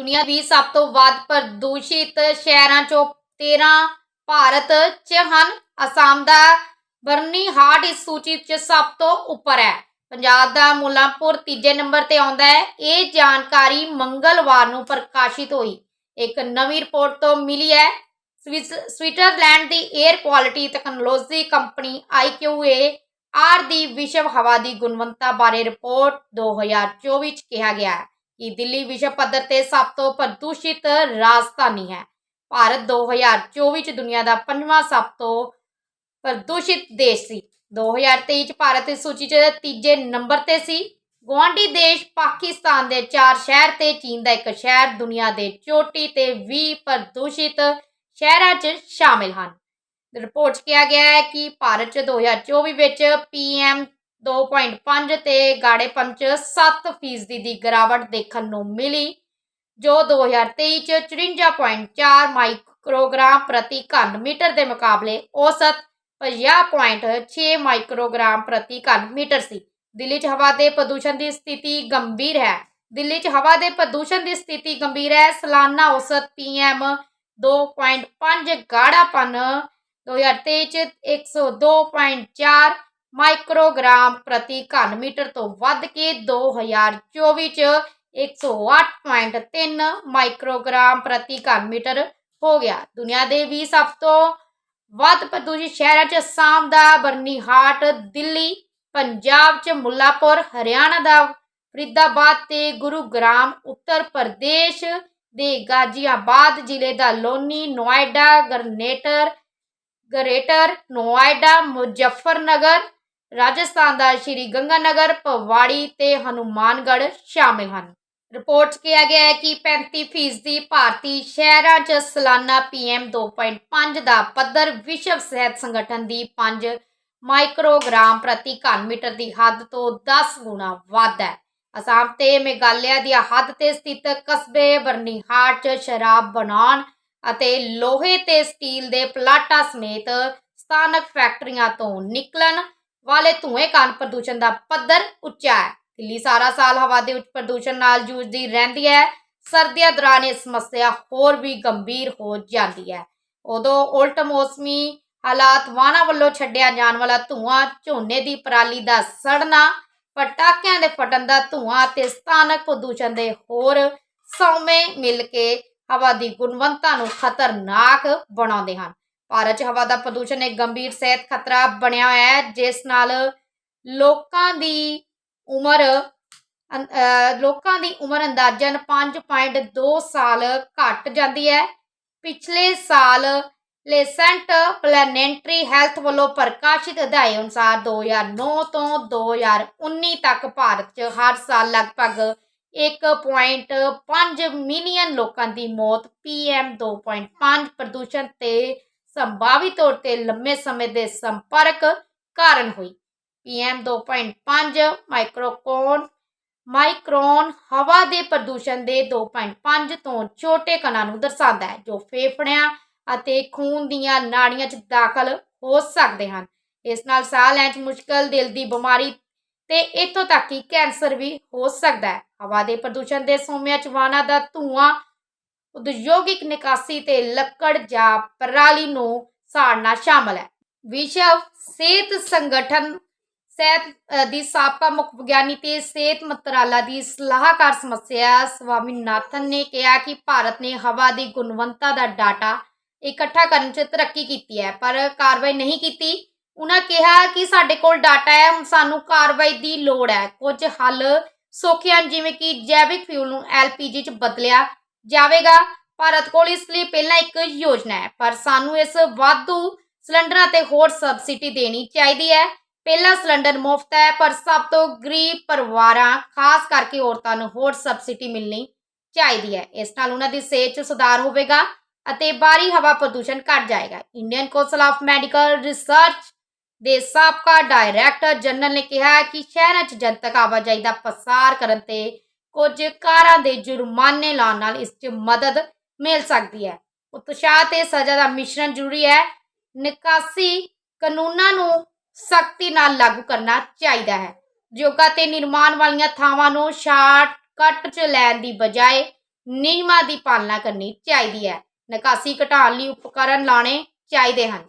ਦੁਨੀਆ ਦੀ ਸਭ ਤੋਂ ਵੱਧ ਪ੍ਰਦੂਸ਼ਿਤ ਸ਼ਹਿਰਾਂ ਚੋਂ 13 ਭਾਰਤ 'ਚ ਹਨ। ਅਸਾਮ ਦਾ ਬਰਨੀਹਾਟ ਇਸ ਸੂਚੀ 'ਚ ਸਭ ਤੋਂ ਉੱਪਰ ਹੈ। ਪੰਜਾਬ ਦਾ ਮੁੱਲਾਂਪੁਰ ਤੀਜੇ ਨੰਬਰ ਤੇ ਆਉਂਦਾ ਹੈ। ਇਹ ਜਾਣਕਾਰੀ ਮੰਗਲਵਾਰ ਨੂੰ ਪ੍ਰਕਾਸ਼ਿਤ ਹੋਈ। ਇੱਕ ਨਵੀਂ ਰਿਪੋਰਟ ਤੋਂ ਮਿਲੀ ਹੈ। ਸਵਿਟਜ਼ਰਲੈਂਡ ਦੀ air quality technology company IQA air ਦੀ ਵਿਸ਼ਵ ਹਵਾ ਦੀ ਗੁਣਵੱਤਾ ਬਾਰੇ ਰਿਪੋਰਟ 2024 ਚ ਕਿਹਾ ਗਿਆ ਹੈ। ਕਿ ਦਿੱਲੀ ਵਿਸ਼ਵ ਪੱਧਰ ਤੇ ਸਭ ਤੋਂ ਪ੍ਰਦੂਸ਼ਿਤ ਰਾਜਧਾਨੀ ਹੈ। ਭਾਰਤ 2024 ਚ ਦੁਨੀਆ ਦਾ ਪੰਜਵਾਂ ਸਭ ਤੋਂ ਪ੍ਰਦੂਸ਼ਿਤ ਦੇਸ਼ ਸੀ। 2023 ਚ ਭਾਰਤ ਇਸ ਸੂਚੀ 'ਚ ਤੀਜੇ ਨੰਬਰ ਤੇ ਸੀ। ਗੁਆਂਢੀ ਦੇਸ਼ ਪਾਕਿਸਤਾਨ ਦੇ ਚਾਰ ਸ਼ਹਿਰ ਤੇ ਚੀਨ ਦਾ ਇੱਕ ਸ਼ਹਿਰ, ਦੁਨੀਆ ਦੇ ਚੋਟੀ ਤੇ 20 ਪ੍ਰਦੂਸ਼ਿਤ ਸ਼ਹਿਰਾਂ 'ਚ ਸ਼ਾਮਿਲ ਹਨ। ਰਿਪੋਰਟ 'ਚ ਕਿਹਾ ਗਿਆ ਹੈ ਕਿ ਭਾਰਤ 'ਚ 2024 ਵਿੱਚ PM 2.5 ਤੇ ਗਾੜੇਪਨ 'ਚ 7 ਫੀਸਦੀ ਦੀ ਗਿਰਾਵਟ ਦੇਖਣ ਨੂੰ ਮਿਲੀ, ਜੋ 2023 ਚ 54.4 ਮਾਈਕਰੋਗ੍ਰਾਮ ਪ੍ਰਤੀ ਘਨ ਮੀਟਰ ਦੇ ਮੁਕਾਬਲੇ ਔਸਤ 50.6 ਮਾਈਕਰੋਗ੍ਰਾਮ ਪ੍ਰਤੀ ਘਨ ਮੀਟਰ ਸੀ। ਦਿੱਲੀ 'ਚ ਹਵਾ ਦੇ ਪ੍ਰਦੂਸ਼ਣ ਦੀ ਸਥਿਤੀ ਗੰਭੀਰ ਹੈ। ਦਿੱਲੀ 'ਚ ਹਵਾ ਦੇ ਪ੍ਰਦੂਸ਼ਣ ਦੀ ਸਥਿਤੀ ਗੰਭੀਰ ਹੈ। ਸਾਲਾਨਾ ਔਸਤ PM 2.5 ਗਾੜਾਪਨ 2023 ਚ 102.4 ਮਾਈਕਰੋਗ੍ਰਾਮ ਪ੍ਰਤੀ ਘਨ ਮੀਟਰ ਤੋਂ ਵੱਧ ਕੇ 2024 ਚ 108.3 ਮਾਈਕਰੋਗ੍ਰਾਮ ਪ੍ਰਤੀ ਘਨ ਮੀਟਰ ਹੋ ਗਿਆ। ਦੁਨੀਆ ਦੇ 20 ਸਭ ਤੋਂ ਵੱਧ ਪ੍ਰਦੂਸ਼ਿਤ ਸ਼ਹਿਰਾਂ 'ਚ ਅਸਾਮ ਦਾ, ਬਰਨੀਹਾਟ, ਦਿੱਲੀ, ਪੰਜਾਬ 'ਚ ਮੁੱਲਾਪੁਰ, ਹਰਿਆਣਾ ਦਾ, ਫਰੀਦਾਬਾਦ ਤੇ ਗੁਰੂਗ੍ਰਾਮ, ਉੱਤਰ ਪ੍ਰਦੇਸ਼ ਦੇ, ਗਾਜ਼ੀਆਬਾਦ ਜ਼ਿਲ੍ਹੇ ਦਾ, ਲੋਨੀ, ਨੋਇਡਾ, ਗਰਨੇਟਰ, ਗਰੇਟਰ, ਨੋਇਡਾ, ਮੁਜ਼ੱਫਰਨਗਰ ਰਾਜਸਥਾਨ ਦਾ ਸ਼੍ਰੀ ਗੰਗਾਨਗਰ, ਪਵਾੜੀ ਤੇ ਹਨੂਮਾਨਗੜ੍ਹ ਸ਼ਾਮਿਲ ਹਨ। ਰਿਪੋਰਟ 'ਚ ਕਿਹਾ ਗਿਆ ਹੈ ਕਿ 35% ਭਾਰਤੀ ਸ਼ਹਿਰਾਂ 'ਚ ਸਾਲਾਨਾ PM 2.5 ਦਾ ਪੱਧਰ ਵਿਸ਼ਵ ਸਿਹਤ ਸੰਗਠਨ ਦੀ 5 ਮਾਈਕਰੋਗ੍ਰਾਮ ਪ੍ਰਤੀ ਘਨ ਮੀਟਰ ਦੀ ਹੱਦ ਤੋਂ 10 ਗੁਣਾ ਵੱਧ ਹੈ। ਅਸਾਮ ਤੇ ਮੇਘਾਲਿਆ ਦੀ ਹੱਦ ਤੇ ਸਥਿਤ ਕਸਬੇ ਬਰਨੀਹਾਟ 'ਚ ਸ਼ਰਾਬ ਬਣਾਉਣ ਅਤੇ ਲੋਹੇ ਤੇ ਸਟੀਲ ਦੇ ਪਲਾਟਾਂ ਸਮੇਤ ਸਥਾਨਕ ਫੈਕਟਰੀਆਂ ਤੋਂ ਨਿਕਲਣ ਵਾਲੇ ਧੂਏ ਕਾਰਨ ਪ੍ਰਦੂਸ਼ਣ ਦਾ ਪੱਧਰ ਉੱਚਾ ਹੈ। ਦਿੱਲੀ ਸਾਰਾ ਸਾਲ ਹਵਾ ਦੇ ਉੱਚ ਪ੍ਰਦੂਸ਼ਣ ਨਾਲ ਜੂਝਦੀ ਰਹਿੰਦੀ ਹੈ। ਸਰਦੀਆਂ ਦੌਰਾਨ ਇਹ ਸਮੱਸਿਆ ਹੋਰ ਵੀ ਗੰਭੀਰ ਹੋ ਜਾਂਦੀ ਹੈ। ਉਦੋਂ ਉਲਟ ਮੌਸਮੀ ਹਾਲਾਤ ਵਾਹਨਾਂ ਵੱਲੋਂ ਛੱਡਿਆ ਜਾਣ ਵਾਲਾ ਧੂਆਂ ਝੋਨੇ ਦੀ ਪਰਾਲੀ ਦਾ ਸੜਨਾ, ਪਟਾਕਿਆਂ ਦੇ ਫਟਣ ਦਾ ਧੂਆਂ ਅਤੇ ਸਥਾਨਕ ਪ੍ਰਦੂਸ਼ਣ ਦੇ ਹੋਰ ਸੌਮੇ ਮਿਲ ਕੇ ਹਵਾ ਦੀ ਗੁਣਵੱਤਾ ਨੂੰ ਖਤਰਨਾਕ ਬਣਾਉਂਦੇ ਹਨ। ਭਾਰਤ 'ਚ ਹਵਾ ਦਾ ਪ੍ਰਦੂਸ਼ਣ ਇੱਕ ਗੰਭੀਰ ਸਿਹਤ ਖਤਰਾ ਬਣਿਆ ਹੋਇਆ ਹੈ, ਜਿਸ ਨਾਲ ਲੋਕਾਂ ਦੀ ਉਮਰ ਲੋਕਾਂ ਦੀ ਉਮਰ ਅੰਦਾਜ਼ਨ 5.2 ਸਾਲ ਘਟ ਜਾਂਦੀ ਹੈ। ਪਿਛਲੇ ਸਾਲ ਲੇਸੈਂਟ ਪਲੈਨੇਟਰੀ ਹੈਲਥ ਵੱਲੋਂ ਪ੍ਰਕਾਸ਼ਿਤ ਅਧਿਆਇ ਅਨੁਸਾਰ 2009 ਤੋਂ 2019 ਤੱਕ ਭਾਰਤ 'ਚ ਹਰ ਸਾਲ ਲਗਭਗ 1.5 ਮਿਲੀਅਨ ਲੋਕਾਂ ਦੀ ਮੌਤ PM 2.5 ਪ੍ਰਦੂਸ਼ਣ ਤੇ ਸੰਭਾਵੀ ਤੌਰ ਤੇ ਲੰਮੇ ਸਮੇਂ ਦੇ ਸੰਪਰਕ ਕਾਰਨ ਹੋਈ। PM 2.5 ਮਾਈਕਰੋਕੋਨ ਮਾਈਕਰੋਨ ਹਵਾ ਦੇ ਪ੍ਰਦੂਸ਼ਣ ਦੇ 2.5 ਤੋਂ ਛੋਟੇ ਕਣਾਂ ਨੂੰ ਦਰਸਾਉਂਦਾ ਹੈ, ਜੋ ਫੇਫੜਿਆਂ ਅਤੇ ਖੂਨ ਦੀਆਂ ਨਾੜੀਆਂ 'ਚ ਦਾਖਲ ਹੋ ਸਕਦੇ ਹਨ। ਇਸ ਨਾਲ ਸਾਹ ਲੈਣ 'ਚ ਮੁਸ਼ਕਲ, ਦਿਲ ਦੀ ਬਿਮਾਰੀ ਤੇ ਇੱਥੋਂ ਤੱਕ ਕਿ ਕੈਂਸਰ ਵੀ ਹੋ ਸਕਦਾ ਹੈ। ਹਵਾ ਦੇ ਪ੍ਰਦੂਸ਼ਣ ਦੇ ਸੋਮਿਆਂ 'ਚ ਵਾਹਨਾਂ ਦਾ ਧੂਆਂ ਉਦਯੋਗਿਕ ਨਿਕਾਸੀ ਤੇ ਲੱਕੜ ਜਾਂ ਪਰਾਲੀ ਨੂੰ ਸਾੜਨਾ ਸ਼ਾਮਲ ਹੈ। ਵਿਸ਼ਵ ਸਿਹਤ ਸੰਗਠਨ ਸਿਹਤ ਦੀ ਸਾਬਕਾ ਮੁੱਖ ਵਿਗਿਆਨੀ ਤੇ ਸਿਹਤ ਮੰਤਰਾਲਾ ਦੀ ਸਲਾਹਕਾਰ ਸਮੱਸਿਆ ਸਵਾਮੀਨਾਥਨ ਨੇ ਕਿਹਾ ਕਿ ਭਾਰਤ ਨੇ ਹਵਾ ਦੀ ਗੁਣਵੱਤਾ ਦਾ ਡਾਟਾ ਇਕੱਠਾ ਕਰਨ 'ਚ ਤਰੱਕੀ ਕੀਤੀ ਹੈ, ਪਰ ਕਾਰਵਾਈ ਨਹੀਂ ਕੀਤੀ। ਉਹਨਾਂ ਕਿਹਾ ਕਿ ਸਾਡੇ ਕੋਲ ਡਾਟਾ ਹੈ, ਹੁਣ ਸਾਨੂੰ ਕਾਰਵਾਈ ਦੀ ਲੋੜ ਹੈ। ਕੁਝ ਹੱਲ ਸੌਖੇ ਹਨ, ਜਿਵੇਂ ਕਿ ਜੈਵਿਕ ਫਿਊਲ ਨੂੰ ਐਲਪੀਜੀ 'ਚ ਬਦਲਿਆ ਜਾਵੇਗਾ। ਭਾਰਤ ਕੋਲ ਇਸ ਲਈ ਪਹਿਲਾਂ ਇੱਕ ਯੋਜਨਾ ਹੈ, ਪਰ ਸਾਨੂੰ ਇਸ ਵਾਧੂ ਸਿਲੰਡਰਾਂ ਤੇ ਹੋਰ ਸਬਸਿਡੀ ਦੇਣੀ ਚਾਹੀਦੀ ਹੈ। ਪਹਿਲਾ ਸਿਲੰਡਰ ਮੁਫਤ ਹੈ, ਪਰ ਸਭ ਤੋਂ ਗਰੀਬ ਪਰਿਵਾਰਾਂ, ਖਾਸ ਕਰਕੇ ਔਰਤਾਂ ਨੂੰ ਹੋਰ ਸਬਸਿਡੀ ਮਿਲਣੀ ਚਾਹੀਦੀ ਹੈ। ਇਸ ਨਾਲ ਉਹਨਾਂ ਦੀ ਸਿਹਤ 'ਚ ਸੁਧਾਰ ਹੋਵੇਗਾ ਅਤੇ ਬਾਹਰੀ ਹਵਾ ਪ੍ਰਦੂਸ਼ਣ ਘਟ ਜਾਏਗਾ। Indian council of medical research ਦੇ ਸਾਬਕਾ ਡਾਇਰੈਕਟਰ ਜਨਰਲ ਨੇ ਕਿਹਾ ਕਿ ਸ਼ਹਿਰਾਂ 'ਚ ਜਨਤਕ ਆਵਾਜਾਈ ਦਾ ਪਸਾਰ ਕਰਨ ਤੇ ਕੁਝ ਕਾਰਾਂ ਦੇ ਜੁਰਮਾਨੇ ਲਾਉਣ ਨਾਲ ਇਸ 'ਚ ਮਦਦ ਮਿਲ ਸਕਦੀ ਹੈ। ਉਤਸ਼ਾਹ ਤੇ ਸਜ਼ਾ ਦਾ ਮਿਸ਼ਰਣ ਜ਼ਰੂਰੀ ਹੈ। ਨਿਕਾਸੀ ਕਾਨੂੰਨਾਂ ਨੂੰ ਸਖਤੀ ਨਾਲ ਲਾਗੂ ਕਰਨਾ ਚਾਹੀਦਾ ਹੈ। ਯੋਗਾ ਤੇ ਨਿਰਮਾਣ ਵਾਲੀਆਂ ਥਾਵਾਂ ਨੂੰ ਸ਼ਾਰਟਕਟ 'ਚ ਲੈਣ ਦੀ ਬਜਾਏ ਨਿਯਮਾਂ ਦੀ ਪਾਲਣਾ ਕਰਨੀ ਚਾਹੀਦੀ ਹੈ। ਨਿਕਾਸੀ ਘਟਾਉਣ ਲਈ ਉਪਕਰਨ ਲਾਣੇ ਚਾਹੀਦੇ ਹਨ।